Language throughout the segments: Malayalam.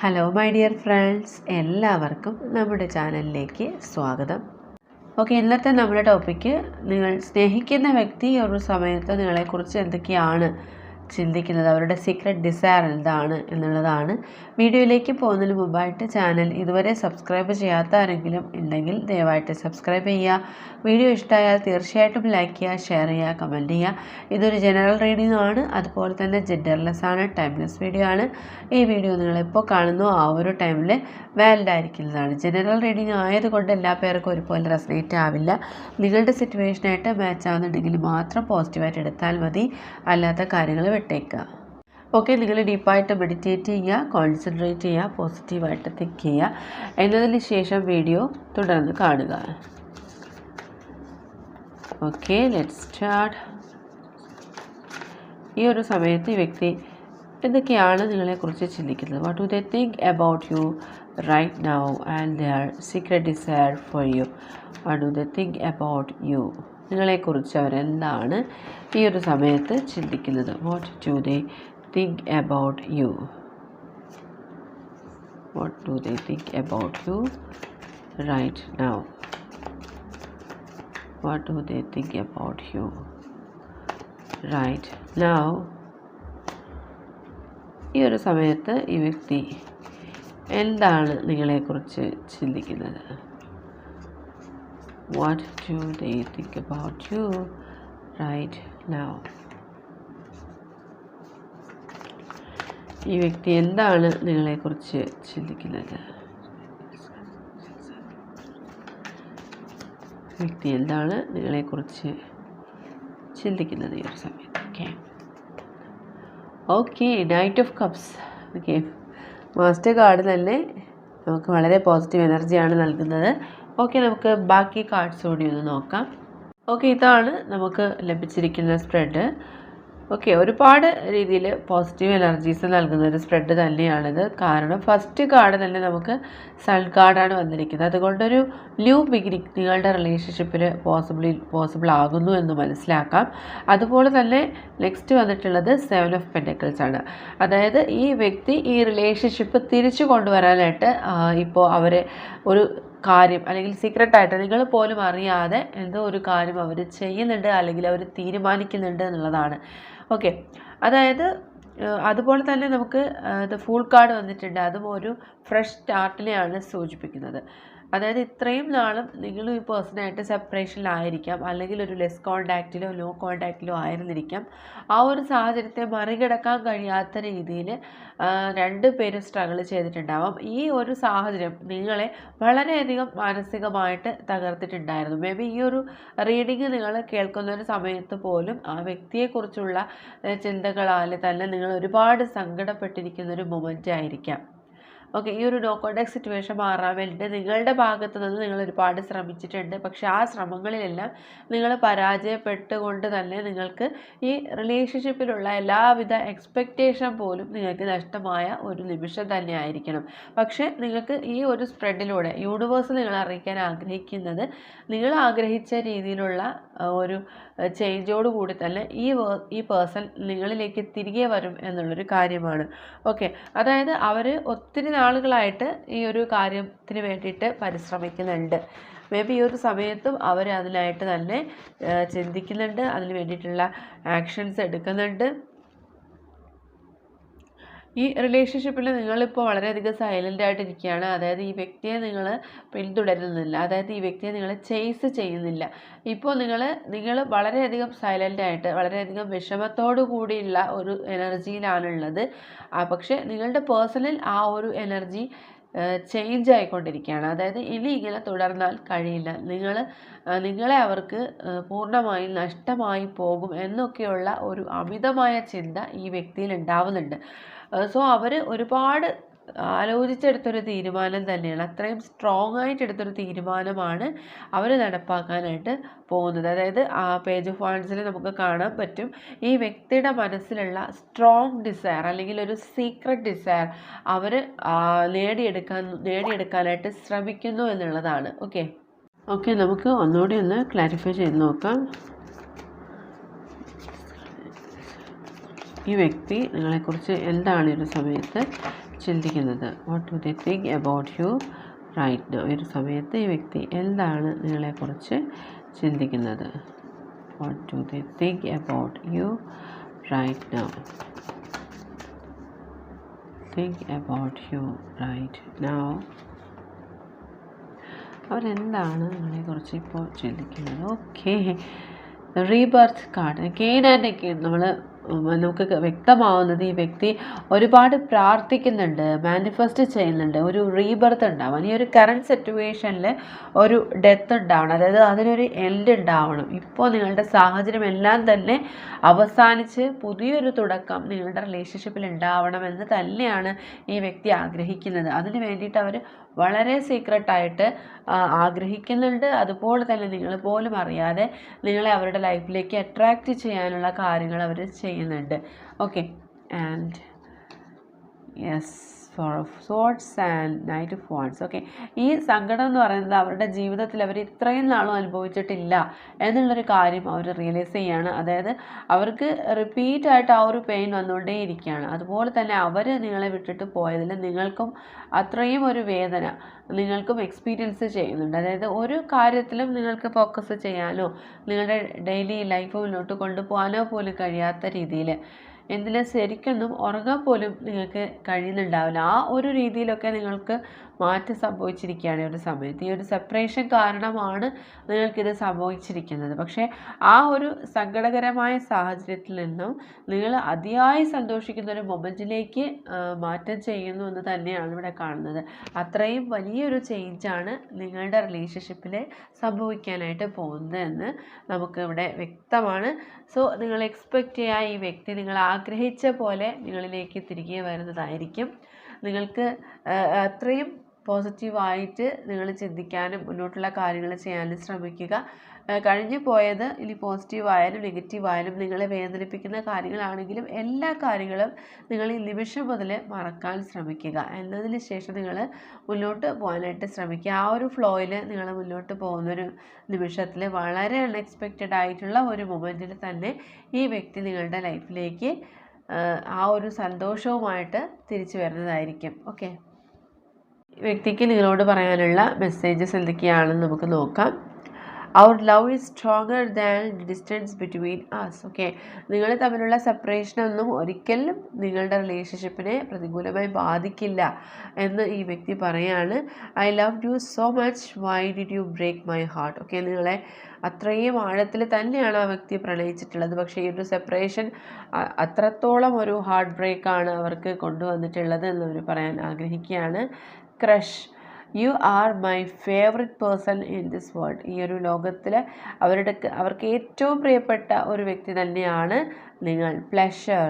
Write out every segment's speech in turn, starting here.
ഹലോ മൈ ഡിയർ ഫ്രണ്ട്സ് എല്ലാവർക്കും നമ്മുടെ ചാനലിലേക്ക് സ്വാഗതം. ഓക്കെ ഇന്നത്തെ നമ്മുടെ ടോപ്പിക്ക് നിങ്ങൾ സ്നേഹിക്കുന്ന വ്യക്തി ഒരു സമയത്ത് നിങ്ങളെക്കുറിച്ച് എന്തൊക്കെയാണ് ചിന്തിക്കുന്നത് അവരുടെ സീക്രട്ട് ഡിസയർ എന്താണ് എന്നുള്ളതാണ്. വീഡിയോയിലേക്ക് പോകുന്നതിന് മുമ്പായിട്ട് ചാനൽ ഇതുവരെ സബ്സ്ക്രൈബ് ചെയ്യാത്ത ആരെങ്കിലും ഉണ്ടെങ്കിൽ ദയവായിട്ട് സബ്സ്ക്രൈബ് ചെയ്യുക. വീഡിയോ ഇഷ്ടമായാൽ തീർച്ചയായിട്ടും ലൈക്ക് ചെയ്യുക ഷെയർ ചെയ്യുക കമന്റ് ചെയ്യുക. ഇതൊരു ജനറൽ റീഡിംഗ് ആണ്. അതുപോലെ തന്നെ ജെൻഡർലെസ് ആണ് ടൈംലെസ് വീഡിയോ ആണ്. ഈ വീഡിയോ നിങ്ങളെപ്പോൾ കാണുന്നു ആ ഒരു ടൈമിൽ വാലിഡ് ആയിരിക്കുന്നതാണ്. ജനറൽ റീഡിംഗ് ആയതുകൊണ്ട് എല്ലാ പേർക്കും ഒരുപോലെ റെസനേറ്റ് ആവില്ല. നിങ്ങളുടെ സിറ്റുവേഷനായിട്ട് മാച്ച് ആവുന്നുണ്ടെങ്കിൽ മാത്രം പോസിറ്റീവായിട്ട് എടുത്താൽ മതി. അല്ലാത്ത കാര്യങ്ങൾ വിട്ടേക്കുക ഓക്കെ നിങ്ങൾ ഡീപ്പായിട്ട് മെഡിറ്റേറ്റ് ചെയ്യുക കോൺസെൻട്രേറ്റ് ചെയ്യുക പോസിറ്റീവായിട്ട് തിങ്ക് ചെയ്യുക. എന്നതിന് ശേഷം വീഡിയോ തുടർന്ന് കാണുക. ഓക്കെ ലെറ്റ് സ്റ്റാർട്ട് ഈ ഒരു സമയത്ത് ഈ വ്യക്തി എന്തൊക്കെയാണ് നിങ്ങളെക്കുറിച്ച് ചിന്തിക്കുന്നത്? What do they think about you right now and their secret desire for you what do the think about you നിങ്ങളെക്കുറിച്ച് അവരെന്താണ് ഈ ഒരു സമയത്ത് ചിന്തിക്കുന്നത്? What do they think about you what do they think about you right now what do they think about you right now ഈ ഒരു സമയത്ത് ഈ വ്യക്തി എന്താണ് നിങ്ങളെക്കുറിച്ച് ചിന്തിക്കുന്നത്? What do they think about you right now? ഈ വ്യക്തി എന്താണ് നിങ്ങളെക്കുറിച്ച് ചിന്തിക്കുന്നത്? വ്യക്തി എന്താണ് നിങ്ങളെക്കുറിച്ച് ചിന്തിക്കുന്നത് ഈ ഒരു സമയത്ത്? Okay okay knight of cups okay master card തന്നെ നമുക്ക് വളരെ പോസിറ്റീവ് എനർജിയാണ് നൽകുന്നത്. ഓക്കെ നമുക്ക് ബാക്കി കാർഡ്സ് കൂടി ഒന്ന് നോക്കാം. ഓക്കെ ഇതാണ് നമുക്ക് ലഭിച്ചിരിക്കുന്ന സ്പ്രെഡ് ഓക്കെ ഒരുപാട് രീതിയിൽ പോസിറ്റീവ് എനർജീസ് നൽകുന്ന ഒരു സ്പ്രെഡ് തന്നെയാണിത്. കാരണം ഫസ്റ്റ് കാർഡ് തന്നെ നമുക്ക് സൺ കാർഡാണ് വന്നിരിക്കുന്നത്. അതുകൊണ്ടൊരു ന്യൂ ബിഗിനിങ് നിങ്ങളുടെ റിലേഷൻഷിപ്പിൽ പോസിബിളി പോസിബിൾ ആകുന്നു എന്ന് മനസ്സിലാക്കാം. അതുപോലെ തന്നെ നെക്സ്റ്റ് വന്നിട്ടുള്ളത് സെവൻ ഓഫ് പെന്റക്കിൾസ് ആണ്. അതായത് ഈ വ്യക്തി ഈ റിലേഷൻഷിപ്പ് തിരിച്ചു കൊണ്ടുവരാനായിട്ട് ഇപ്പോൾ അവരെ ഒരു കാര്യം അല്ലെങ്കിൽ സീക്രട്ടായിട്ട് നിങ്ങൾ പോലും അറിയാതെ എന്തോ ഒരു കാര്യം അവർ ചെയ്യുന്നുണ്ട് അല്ലെങ്കിൽ അവർ തീരുമാനിക്കുന്നുണ്ട് എന്നുള്ളതാണ്. ഓക്കെ അതായത് അതുപോലെ തന്നെ നമുക്ക് ഇത് ഫുൾ കാർഡ് വന്നിട്ടുണ്ട്. അതും ഒരു ഫ്രഷ് സ്റ്റാർട്ടിനെയാണ് സൂചിപ്പിക്കുന്നത്. അതായത് ഇത്രയും നാളും നിങ്ങൾ ഈ പേഴ്സണായിട്ട് സെപ്പറേഷനിലായിരിക്കാം. അല്ലെങ്കിൽ ഒരു ലെസ് കോണ്ടാക്റ്റിലോ ലോ കോണ്ടാക്റ്റിലോ ആയിരുന്നിരിക്കാം. ആ ഒരു സാഹചര്യത്തെ മറികടക്കാൻ കഴിയാത്ത രീതിയിൽ രണ്ട് പേരും സ്ട്രഗിൾ ചെയ്തിട്ടുണ്ടാവാം. ഈ ഒരു സാഹചര്യം നിങ്ങളെ വളരെയധികം മാനസികമായിട്ട് തകർത്തിട്ടുണ്ടായിരുന്നു. മേ ബി ഈ ഒരു റീഡിങ് നിങ്ങൾ കേൾക്കുന്ന ഒരു സമയത്ത് പോലും ആ വ്യക്തിയെക്കുറിച്ചുള്ള ചിന്തകളാൽ തന്നെ നിങ്ങൾ ഒരുപാട് സങ്കടപ്പെട്ടിരിക്കുന്ന ഒരു മൊമെന്റ് ആയിരിക്കാം. ഓക്കെ ഈ ഒരു നോ കോണ്ടാക്ട് സിറ്റുവേഷൻ മാറാൻ വേണ്ടിയിട്ട് നിങ്ങളുടെ ഭാഗത്ത് നിന്ന് നിങ്ങൾ ഒരുപാട് ശ്രമിച്ചിട്ടുണ്ട്. പക്ഷെ ആ ശ്രമങ്ങളിലെല്ലാം നിങ്ങൾ പരാജയപ്പെട്ടുകൊണ്ട് തന്നെ നിങ്ങൾക്ക് ഈ റിലേഷൻഷിപ്പിലുള്ള എല്ലാവിധ എക്സ്പെക്റ്റേഷൻ പോലും നിങ്ങൾക്ക് നഷ്ടമായ ഒരു നിമിഷം തന്നെ ആയിരിക്കണം. പക്ഷേ നിങ്ങൾക്ക് ഈ ഒരു സ്പ്രെഡിലൂടെ യൂണിവേഴ്സ് നിങ്ങൾ അറിയിക്കാൻ ആഗ്രഹിക്കുന്നത് നിങ്ങൾ ആഗ്രഹിച്ച രീതിയിലുള്ള ഒരു ചേഞ്ചോട് കൂടി തന്നെ ഈ ഈ പേഴ്സൺ നിങ്ങളിലേക്ക് തിരികെ വരും എന്നുള്ളൊരു കാര്യമാണ്. ഓക്കെ അതായത് അവർ ഒത്തിരി നാളുകളായിട്ട് ഈ ഒരു കാര്യത്തിന് വേണ്ടിയിട്ട് പരിശ്രമിക്കുന്നുണ്ട്. മേ ബി ഈ ഒരു സമയത്തും അവർ അതിനായിട്ട് തന്നെ ചിന്തിക്കുന്നുണ്ട്. അതിന് വേണ്ടിയിട്ടുള്ള ആക്ഷൻസ് എടുക്കുന്നുണ്ട്. ഈ റിലേഷൻഷിപ്പിൽ നിങ്ങളിപ്പോൾ വളരെയധികം സൈലന്റ് ആയിട്ടിരിക്കുകയാണ്. അതായത് ഈ വ്യക്തിയെ നിങ്ങൾ പിന്തുടരുന്നില്ല. അതായത് ഈ വ്യക്തിയെ നിങ്ങൾ ചേസ് ചെയ്യുന്നില്ല. ഇപ്പോൾ നിങ്ങൾ നിങ്ങൾ വളരെയധികം സൈലന്റ് ആയിട്ട് വളരെയധികം വിഷമത്തോടു കൂടിയുള്ള ഒരു എനർജിയിലാണുള്ളത് പക്ഷേ നിങ്ങളുടെ പേഴ്സണൽ ആ ഒരു എനർജി ചേഞ്ച് ആയിക്കൊണ്ടിരിക്കുകയാണ്. അതായത് ഇനി ഇങ്ങനെ തുടർന്നാൽ കഴിയില്ല. നിങ്ങൾ നിങ്ങളെ അവർക്ക് പൂർണമായും നഷ്ടമായി പോകും എന്നൊക്കെയുള്ള ഒരു അമിതമായ ചിന്ത ഈ വ്യക്തിയിൽ ഉണ്ടാവുന്നുണ്ട്. സോ അവർ ഒരുപാട് ആലോചിച്ചെടുത്തൊരു തീരുമാനം തന്നെയാണ്. അത്രയും സ്ട്രോങ് ആയിട്ട് എടുത്തൊരു തീരുമാനമാണ് അവർ നടപ്പാക്കാനായിട്ട് പോകുന്നത്. അതായത് ആ പേജ് ഓഫ് വാൺസിൽ നമുക്ക് കാണാൻ പറ്റും. ഈ വ്യക്തിയുടെ മനസ്സിലുള്ള സ്ട്രോങ് ഡിസയർ അല്ലെങ്കിൽ ഒരു സീക്രട്ട് ഡിസയർ അവർ നേടിയെടുക്കാൻ നേടിയെടുക്കാനായിട്ട് ശ്രമിക്കുന്നു എന്നുള്ളതാണ്. ഓക്കെ ഓക്കെ നമുക്ക് ഒന്നുകൂടി ഒന്ന് ക്ലാരിഫൈ ചെയ്ത് നോക്കാം. ഈ വ്യക്തി നിങ്ങളെക്കുറിച്ച് എന്താണ് ഒരു സമയത്ത് ചിന്തിക്കുന്നത്? What do they think about you right now ഒരു സമയത്ത് ഈ വ്യക്തി എന്താണ് നിങ്ങളെക്കുറിച്ച് ചിന്തിക്കുന്നത്? What do they think about you right now think about you right now അവരെന്താണ് നിങ്ങളെക്കുറിച്ച് ഇപ്പോൾ ചിന്തിക്കുന്നത്? Okay rebirth card can and again നമ്മൾ നമുക്ക് വ്യക്തമാവുന്നത് ഈ വ്യക്തി ഒരുപാട് പ്രാർത്ഥിക്കുന്നുണ്ട് മാനിഫെസ്റ്റ് ചെയ്യുന്നുണ്ട് ഒരു റീബർത്ത് ഉണ്ടാവണം ഈ ഒരു കറണ്ട് സിറ്റുവേഷനിൽ ഒരു ഡെത്ത് ഉണ്ടാവണം. അതായത് അതിനൊരു എൻഡ് ഉണ്ടാവണം. ഇപ്പോൾ നിങ്ങളുടെ സാഹചര്യം എല്ലാം തന്നെ അവസാനിച്ച് പുതിയൊരു തുടക്കം നിങ്ങളുടെ റിലേഷൻഷിപ്പിൽ ഉണ്ടാവണമെന്ന് തന്നെയാണ് ഈ വ്യക്തി ആഗ്രഹിക്കുന്നത്. അതിന് വേണ്ടിയിട്ട് അവർ വളരെ സീക്രട്ടായിട്ട് ആഗ്രഹിക്കുന്നുണ്ട്. അതുപോലെ തന്നെ നിങ്ങൾ പോലും അറിയാതെ നിങ്ങളെ അവരുടെ ലൈഫിലേക്ക് അട്രാക്റ്റ് ചെയ്യാനുള്ള കാര്യങ്ങൾ അവർ ചെയ്യുന്നുണ്ട്. Okay and ace of swords and knight of wands okay ഈ സങ്കടം എന്ന് പറയുന്നത് അവരുടെ ജീവിതത്തിൽ അവർ ഇത്രയും നാളും അനുഭവിച്ചിട്ടില്ല എന്നുള്ളൊരു കാര്യം അവർ റിയലൈസ് ചെയ്യാണ്. അതായത് അവർക്ക് റിപ്പീറ്റായിട്ട് ആ ഒരു പെയിൻ വന്നുകൊണ്ടേ ഇരിക്കുകയാണ്. അതുപോലെ തന്നെ അവർ നിങ്ങളെ വിട്ടിട്ട് പോയതിൽ നിങ്ങൾക്കും അത്രയും ഒരു വേദന നിങ്ങൾക്കും എക്സ്പീരിയൻസ് ചെയ്യുന്നുണ്ട്. അതായത് ഒരു കാര്യത്തിലും നിങ്ങൾക്ക് ഫോക്കസ് ചെയ്യാനോ നിങ്ങളുടെ ഡെയിലി ലൈഫ് മുന്നോട്ട് കൊണ്ടുപോകാനോ പോലും കഴിയാത്ത രീതിയിൽ എന്തിലും ശരിക്കൊന്നും ഉറങ്ങാൻ പോലും നിങ്ങൾക്ക് കഴിയുന്നുണ്ടാവില്ല. ആ ഒരു രീതിയിലൊക്കെ നിങ്ങൾക്ക് മാറ്റം സംഭവിച്ചിരിക്കുകയാണ് ഈ ഒരു സമയത്ത്. ഈ ഒരു സെപ്പറേഷൻ കാരണമാണ് നിങ്ങൾക്കിത് സംഭവിച്ചിരിക്കുന്നത്. പക്ഷേ ആ ഒരു സങ്കടകരമായ സാഹചര്യത്തിൽ നിന്നും നിങ്ങൾ അതിയായി സന്തോഷിക്കുന്ന ഒരു മൊമെന്റിലേക്ക് മാറ്റം ചെയ്യുന്നു എന്ന് തന്നെയാണ് ഇവിടെ കാണുന്നത്. അത്രയും വലിയൊരു ചേഞ്ചാണ് നിങ്ങളുടെ റിലേഷൻഷിപ്പിൽ സംഭവിക്കാനായിട്ട് പോകുന്നത് എന്ന് നമുക്ക് ഇവിടെ വ്യക്തമാണ്. സോ നിങ്ങൾ എക്സ്പെക്റ്റ് ചെയ്യുക ഈ വ്യക്തി നിങ്ങൾ ആഗ്രഹിച്ച പോലെ നിങ്ങളിലേക്ക് തിരികെ വരുന്നതായിരിക്കും. നിങ്ങൾക്ക് അത്രയും പോസിറ്റീവായിട്ട് നിങ്ങൾ ചിന്തിക്കാനും മുന്നോട്ടുള്ള കാര്യങ്ങൾ ചെയ്യാനും ശ്രമിക്കുക. കഴിഞ്ഞു പോയത് ഇനി പോസിറ്റീവായാലും നെഗറ്റീവായാലും നിങ്ങളെ വേദനിപ്പിക്കുന്ന കാര്യങ്ങളാണെങ്കിലും എല്ലാ കാര്യങ്ങളും നിങ്ങൾ ഈ നിമിഷം മുതൽ മറക്കാൻ ശ്രമിക്കുക. എന്നതിന് ശേഷം നിങ്ങൾ മുന്നോട്ട് പോകാനായിട്ട് ശ്രമിക്കുക. ആ ഒരു ഫ്ലോയിൽ നിങ്ങൾ മുന്നോട്ട് പോകുന്നൊരു നിമിഷത്തിൽ വളരെ അൺഎക്സ്പെക്റ്റഡ് ആയിട്ടുള്ള ഒരു മൊമെന്റിൽ തന്നെ ഈ വ്യക്തി നിങ്ങളുടെ ലൈഫിലേക്ക് ആ ഒരു സന്തോഷവുമായിട്ട് തിരിച്ചു വരുന്നതായിരിക്കും. ഓക്കെ വ്യക്തിക്ക് നിങ്ങളോട് പറയാനുള്ള മെസ്സേജസ് എന്തൊക്കെയാണെന്ന് നമുക്ക് നോക്കാം. അവർ love is stronger than distance between us okay നിങ്ങൾ തമ്മിലുള്ള സെപ്പറേഷനൊന്നും ഒരിക്കലും നിങ്ങളുടെ റിലേഷൻഷിപ്പിനെ പ്രതികൂലമായി ബാധിക്കില്ല എന്ന് ഈ വ്യക്തി പറയാണ്. I love you so much why did you break my heart okay നിങ്ങളെ അത്രയും ആഴത്തിൽ തന്നെയാണ് ആ വ്യക്തി പ്രണയിച്ചിട്ടുള്ളത്. പക്ഷേ ഈ ഒരു സെപ്പറേഷൻ അത്രത്തോളം ഒരു ഹാർട്ട് ബ്രേക്കാണ് അവർക്ക് കൊണ്ടുവന്നിട്ടുള്ളത് എന്നവർ പറയാൻ ആഗ്രഹിക്കുകയാണ്. Crush you are my favourite person in this world ഈ ഒരു ലോകത്തിൽ അവരുടെ അവർക്ക് ഏറ്റവും പ്രിയപ്പെട്ട ഒരു വ്യക്തി തന്നെയാണ് നിങ്ങൾ pleasure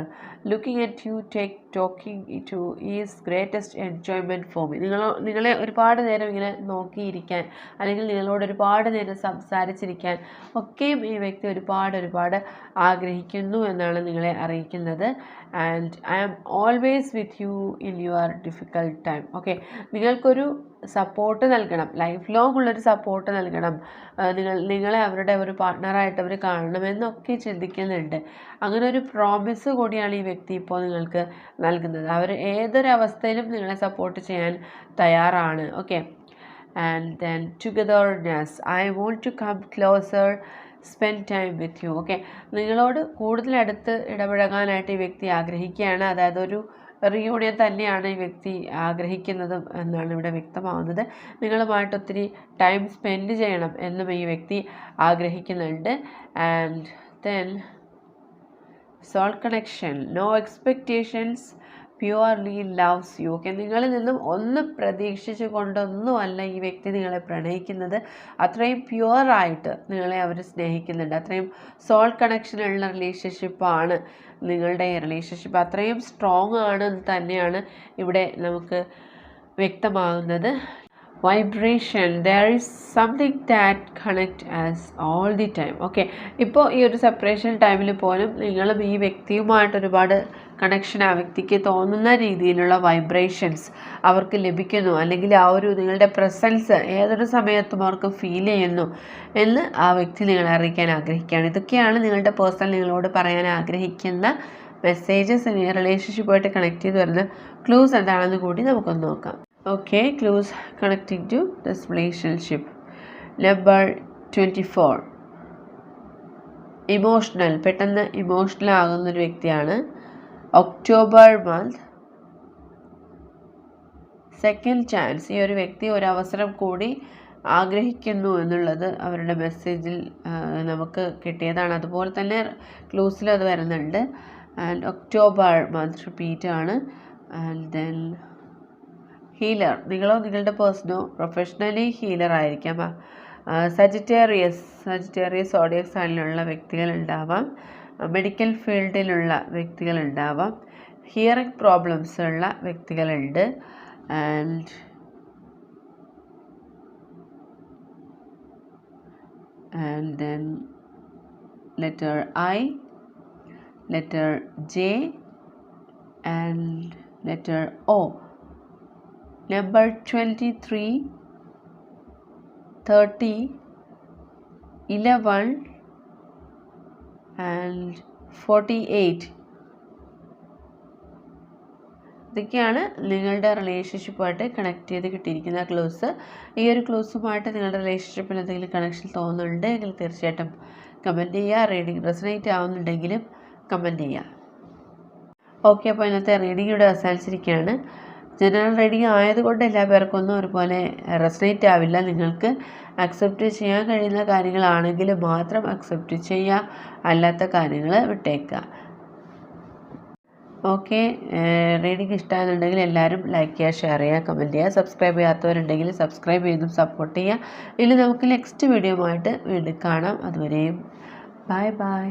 looking at you take talking to is greatest enjoyment for me നിങ്ങൾ നിങ്ങളെ ഒരുപാട് നേരം ഇങ്ങനെ നോക്കിയിരിക്കാൻ അല്ലെങ്കിൽ നിങ്ങളോട് ഒരുപാട് നേരം സംസാരിച്ചിരിക്കാൻ ഒക്കെയും ഈ വ്യക്തി ഒരുപാട് ഒരുപാട് ആഗ്രഹിക്കുന്നു എന്നാണ് നിങ്ങളെ അറിയിക്കുന്നത്. And I am always with you in your difficult time okay നിങ്ങൾക്കൊരു സപ്പോർട്ട് നൽകണം. ലൈഫ് ലോങ് ഉള്ളൊരു സപ്പോർട്ട് നൽകണം. നിങ്ങൾ നിങ്ങളെ അവരുടെ ഒരു പാർട്ട്ണറായിട്ട് അവർ കാണണമെന്നൊക്കെ ചിന്തിക്കുന്നുണ്ട്. അങ്ങനെ ഒരു പ്രോമിസ് കൂടിയാണ് ഈ വ്യക്തി ഇപ്പോൾ നിങ്ങൾക്ക് നൽകുന്നത്. അവർ ഏതൊരവസ്ഥയിലും നിങ്ങളെ സപ്പോർട്ട് ചെയ്യാൻ തയ്യാറാണ്. Okay and then togetherness I want to come closer spend time with you okay നിങ്ങളോട് കൂടുതൽ അടുത്ത് ഇടപഴകാനായിട്ട് ഈ വ്യക്തി ആഗ്രഹിക്കുകയാണ്. അതായത് ഒരു റീയൂണിയൻ തന്നെയാണ് ഈ വ്യക്തി ആഗ്രഹിക്കുന്നത് എന്നാണ് ഇവിടെ വ്യക്തമാവുന്നത്. നിങ്ങളുമായിട്ട് ഒത്തിരി ടൈം സ്പെൻഡ് ചെയ്യണം എന്നും ഈ വ്യക്തി ആഗ്രഹിക്കുന്നുണ്ട്. And then soul connection no expectations purely loves you okay നിങ്ങളിൽ നിന്നും ഒന്ന് പ്രതീക്ഷിച്ചു കൊണ്ടൊന്നുമല്ല ഈ വ്യക്തി നിങ്ങളെ പ്രണയിക്കുന്നത്. അത്രയും പ്യുവറായിട്ട് നിങ്ങളെ അവർ സ്നേഹിക്കുന്നുണ്ട്. അത്രയും സോൾ കണക്ഷനുള്ള റിലേഷൻഷിപ്പാണ് നിങ്ങളുടെ റിലേഷൻഷിപ്പ് അത്രയും സ്ട്രോങ് ആണ് തന്നെയാണ് ഇവിടെ നമുക്ക് വ്യക്തമാകുന്നത്. Vibration there is something that connect us all the time okay ഇപ്പോൾ ഈ ഒരു സെപ്പറേഷൻ ടൈമിൽ പോലും നിങ്ങളും ഈ വ്യക്തിയുമായിട്ട് ഒരുപാട് കണക്ഷൻ ആ വ്യക്തിക്ക് തോന്നുന്ന രീതിയിലുള്ള വൈബ്രേഷൻസ് അവർക്ക് ലഭിക്കുന്നു. അല്ലെങ്കിൽ ആ ഒരു നിങ്ങളുടെ പ്രസൻസ് ഏതൊരു സമയത്തും അവർക്ക് ഫീൽ ചെയ്യുന്നു എന്ന് ആ വ്യക്തി നിങ്ങളെ അറിയിക്കാൻ ആഗ്രഹിക്കുകയാണ്. ഇതൊക്കെയാണ് നിങ്ങളുടെ പേഴ്സണൽ നിങ്ങളോട് പറയാൻ ആഗ്രഹിക്കുന്ന മെസ്സേജസ് റിലേഷൻഷിപ്പുമായിട്ട് കണക്ട് ചെയ്ത് വരുന്ന ക്ലൂസ് എന്താണെന്ന് കൂടി നമുക്കൊന്ന് നോക്കാം. Okay clues connecting to this relationship number twenty four emotional പെട്ടെന്ന് ഇമോഷണൽ ആകുന്ന ഒരു വ്യക്തിയാണ് ഒക്ടോബർ മന്ത് സെക്കൻഡ് ചാൻസ് ഈ ഒരു വ്യക്തി ഒരു അവസരം കൂടി ആഗ്രഹിക്കുന്നു എന്നുള്ളത് അവരുടെ മെസ്സേജിൽ നമുക്ക് കിട്ടിയതാണ്. അതുപോലെ തന്നെ ക്ലൂസിൽ അത് വരുന്നുണ്ട്. ആൻഡ് ഒക്ടോബർ മന്ത് റിപ്പീറ്റ് ആണ്. ആൻഡ് ദെൻ ഹീലർ നിങ്ങളോ നിങ്ങളുടെ പേഴ്സണോ പ്രൊഫഷണലി ഹീലർ ആയിരിക്കാം സജിറ്റേറിയസ് സജിറ്റേറിയസ് ഓഡിയക്സ് സൈനിലുള്ള വ്യക്തികളുണ്ടാവാം. മെഡിക്കൽ ഫീൽഡിലുള്ള വ്യക്തികളുണ്ടാവാം. ഹിയറിംഗ് പ്രോബ്ലംസ് ഉള്ള വ്യക്തികളുണ്ട്. And and then letter I letter J and letter O. Number 23, 30, 11, and 48. ഇതൊക്കെയാണ് നിങ്ങളുടെ റിലേഷൻഷിപ്പുമായിട്ട് കണക്ട് ചെയ്ത് കിട്ടിയിരിക്കുന്ന ക്ലോസ്. ഈ ഒരു ക്ലോസുമായിട്ട് നിങ്ങളുടെ റിലേഷൻഷിപ്പിൽ എന്തെങ്കിലും കണക്ഷൻ തോന്നുന്നുണ്ടെങ്കിൽ തീർച്ചയായിട്ടും കമന്റ് ചെയ്യുക. റീഡിംഗ് റെസനേറ്റ് ആവുന്നുണ്ടെങ്കിലും കമന്റ് ചെയ്യുക. ഓക്കെ അപ്പോൾ ഇന്നത്തെ റീഡിംഗ് ഇവിടെ അവസാനിച്ചിരിക്കുകയാണ്. ജനറൽ റീഡിംഗ് ആയതുകൊണ്ട് എല്ലാ ഒന്നും ഒരുപോലെ റെസനേറ്റ് ആവില്ല. നിങ്ങൾക്ക് അക്സെപ്റ്റ് ചെയ്യാൻ കഴിയുന്ന കാര്യങ്ങളാണെങ്കിൽ മാത്രം അക്സെപ്റ്റ് ചെയ്യുക അല്ലാത്ത കാര്യങ്ങൾ വിട്ടേക്കുക ഓക്കെ റീഡിങ് ഇഷ്ടമാണെന്നുണ്ടെങ്കിൽ എല്ലാവരും ലൈക്ക് ചെയ്യുക ഷെയർ ചെയ്യുക കമന്റ് ചെയ്യുക സബ്സ്ക്രൈബ് ചെയ്യാത്തവരുണ്ടെങ്കിൽ സബ്സ്ക്രൈബ് ചെയ്തും സപ്പോർട്ട് ചെയ്യുക ഇനി നമുക്ക് നെക്സ്റ്റ് വീഡിയോ ആയിട്ട് വീണ്ടും കാണാം. അതുവരെയും ബൈ ബൈ